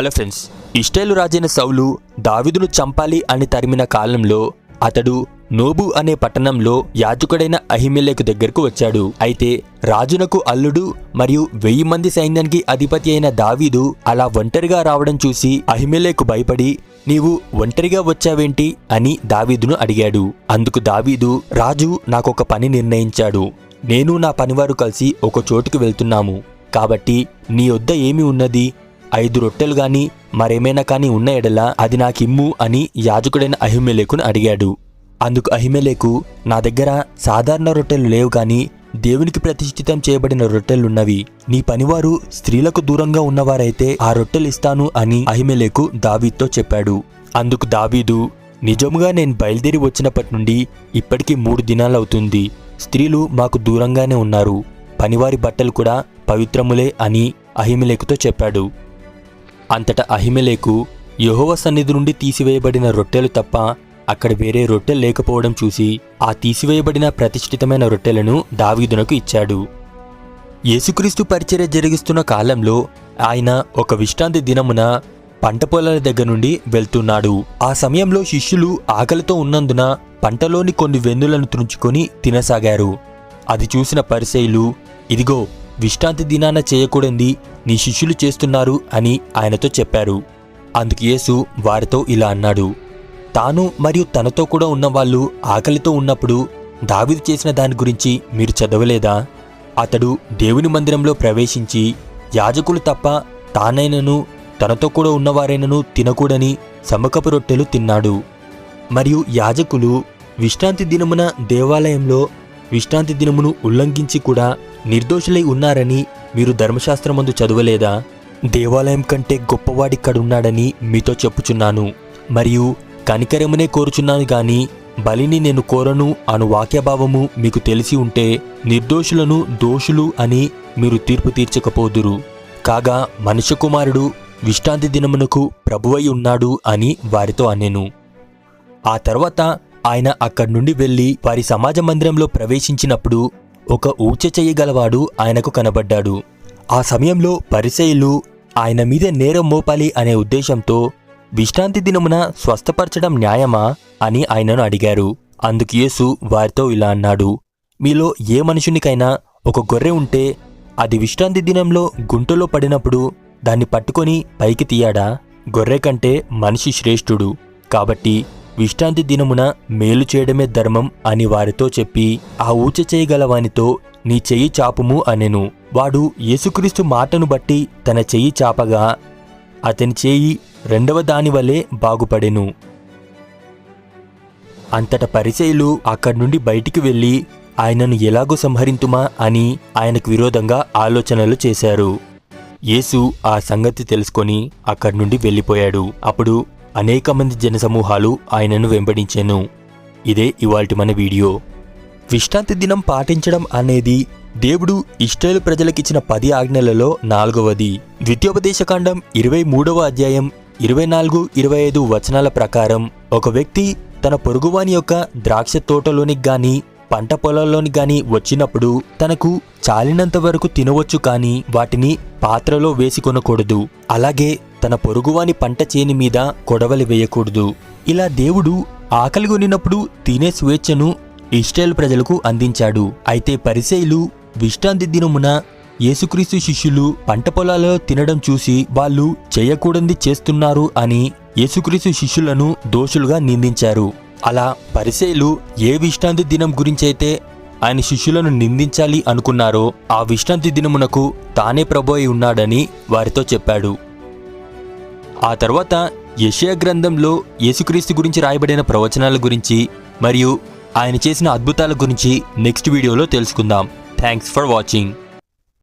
Hello friends ఇష్టేలు రాజైన సౌలు దావిదును చంపాలి అని తరిమిన కాలంలో అతడు నోబు అనే పట్టణంలో యాజకుడైన అహిమెలేకు దగ్గరకు వచ్చాడు. అయితే రాజునకు అల్లుడు మరియు వెయ్యి మంది సైన్యానికి అధిపతి అయిన దావీదు అలా ఒంటరిగా రావడం చూసి అహిమెలేకు భయపడి నీవు ఒంటరిగా వచ్చావేంటి? అని దావీదును అడిగాడు. అందుకు దావీదు రాజు నాకొక పని నిర్ణయించాడు. నేను నా పనివారు కలిసి ఒక చోటుకు వెళ్తున్నాము. కాబట్టి నీ వద్ద ఏమి ఉన్నది? ఐదు రొట్టెలు గాని మరేమైనా కానీ ఉన్న ఎడల అది నాకిమ్ము అని యాజకుడైన అహిమెలేకును అడిగాడు. అందుకు అహిమెలేకు నా దగ్గర సాధారణ రొట్టెలు లేవు గాని దేవునికి ప్రతిష్ఠితం చేయబడిన రొట్టెలున్నవి. నీ పనివారు స్త్రీలకు దూరంగా ఉన్నవారైతే ఆ రొట్టెలు ఇస్తాను అని అహిమెలేకు దావీద్తో చెప్పాడు. అందుకు దావీదు నిజముగా నేను బయలుదేరి వచ్చినప్పటి నుండి ఇప్పటికీ మూడు దినాలవుతుంది. స్త్రీలు మాకు దూరంగానే ఉన్నారు. పనివారి బట్టలు కూడా పవిత్రములే అని అహిమెలేకుతో చెప్పాడు. అంతటా అహిమెలేకు యహోవ సన్నిధి నుండి తీసివేయబడిన రొట్టెలు తప్ప అక్కడ వేరే రొట్టెలు లేకపోవడం చూసి ఆ తీసివేయబడిన ప్రతిష్ఠితమైన రొట్టెలను దావీదునకు ఇచ్చాడు. యేసుక్రీస్తు పరిచర్య జరిగిస్తున్న కాలంలో ఆయన ఒక విశ్రాంతి దినమున పంట పొలాల దగ్గర నుండి వెళ్తున్నాడు. ఆ సమయంలో శిష్యులు ఆకలితో ఉన్నందున పంటలోని కొన్ని వెన్నులను తుంచుకొని తినసాగారు. అది చూసిన పరిసయులు ఇదిగో విశ్రాంతి దినాన చేయకూడంది నీ శిష్యులు చేస్తున్నారు అని ఆయనతో చెప్పారు. అందుకు యేసు వారితో ఇలా అన్నాడు తాను మరియు తనతో కూడా ఉన్నవాళ్ళు ఆకలితో ఉన్నప్పుడు దావీదు చేసిన దాని గురించి మీరు చదవలేదా? అతడు దేవుని మందిరంలో ప్రవేశించి యాజకులు తప్ప తానైనను తనతో కూడా ఉన్నవారైనను తినకూడని సమ్మకపు రొట్టెలు తిన్నాడు. మరియు యాజకులు విశ్రాంతి దినమున దేవాలయంలో విశ్రాంతి దినమును ఉల్లంఘించి కూడా నిర్దోషులై ఉన్నారని మీరు ధర్మశాస్త్రమందు చదవలేదా? దేవాలయం కంటే గొప్పవాడి కడున్నాడని మీతో చెప్పుచున్నాను. మరియు కనికరమునే కోరుచున్నాను గాని బలిని నేను కోరను అను వాక్యభావము మీకు తెలిసి ఉంటే నిర్దోషులను దోషులు అని మీరు తీర్పు తీర్చకపోదురు. కాగా మనుష్య కుమారుడు విశ్రాంతి దినమునకు ప్రభువై ఉన్నాడు అని వారితో అనెను. ఆ తర్వాత ఆయన అక్కడి నుండి వెళ్ళి వారి సమాజ మందిరంలో ప్రవేశించినప్పుడు ఒక ఊచ చేయగలవాడు ఆయనకు కనబడ్డాడు. ఆ సమయంలో పరిసయులు ఆయన మీద నేరం మోపాలి అనే ఉద్దేశంతో విశ్రాంతి దినమున స్వస్థపరచడం న్యాయమా అని ఆయనను అడిగారు. అందుకు యేసు వారితో ఇలా అన్నాడు మీలో ఏ మనుషునికైనా ఒక గొర్రె ఉంటే అది విశ్రాంతి దినంలో గుంటలో పడినప్పుడు దాన్ని పట్టుకొని పైకి తీయాడా? గొర్రె కంటే మనిషి శ్రేష్ఠుడు కాబట్టి విశ్రాంతి దినమున మేలు చేయడమే ధర్మం అని వారితో చెప్పి ఆ ఊచ చేయగలవానితో నీ చెయ్యి చాపుము అనెను. వాడు యేసుక్రీస్తు మాటను బట్టి తన చెయ్యి చాపగా అతని చేయి రెండవ దాని వలె బాగుపడెను. అంతట పరిచయులు అక్కడి నుండి బయటికి వెళ్ళి ఆయనను ఎలాగో సంహరింతుమా అని ఆయనకు విరోధంగా ఆలోచనలు చేశారు. యేసు ఆ సంగతి తెలుసుకొని అక్కడి నుండి వెళ్ళిపోయాడు. అప్పుడు అనేక మంది జనసమూహాలు ఆయనను వెంబడించాను. ఇదే ఇవాల్టి మన వీడియో. విశ్రాంతి దినం పాటించడం అనేది దేవుడు ఇస్రాయేల్ ప్రజలకిచ్చిన పది ఆజ్ఞలలో నాలుగవది. ద్వితీయోపదేశకాండం ఇరవై మూడవ అధ్యాయం ఇరవై నాలుగు ఇరవై ఐదు వచనాల ప్రకారం ఒక వ్యక్తి తన పొరుగువాని యొక్క ద్రాక్ష తోటలోనికి గాని పంట పొలాల్లోని గాని వచ్చినప్పుడు తనకు చాలినంత వరకు తినవచ్చు కానీ వాటిని పాత్రలో వేసి కొనకూడదు. అలాగే తన పొరుగువాని పంట చేని మీద కొడవలి వేయకూడదు. ఇలా దేవుడు ఆకలి కొనినప్పుడు తినే స్వేచ్ఛను ఇస్రాయేల్ ప్రజలకు అందించాడు. అయితే పరిసైలు విశ్రాంతి దినమున యేసుక్రీస్తు శిష్యులు పంట పొలాలలో తినడం చూసి వాళ్ళు చేయకూడంది చేస్తున్నారు అని యేసుక్రీస్తు శిష్యులను దోషులుగా నిందించారు. అలా పరిసయులు ఏ విశ్రాంతి దినం గురించైతే ఆయన శిష్యులను నిందించాలి అనుకున్నారో ఆ విశ్రాంతి దినమునకు తానే ప్రభోయి ఉన్నాడని వారితో చెప్పాడు. ఆ తర్వాత యషయా గ్రంథంలో యేసుక్రీస్తు గురించి రాయబడిన ప్రవచనాల గురించి మరియు ఆయన చేసిన అద్భుతాల గురించి నెక్స్ట్ వీడియోలో తెలుసుకుందాం. Thanks for watching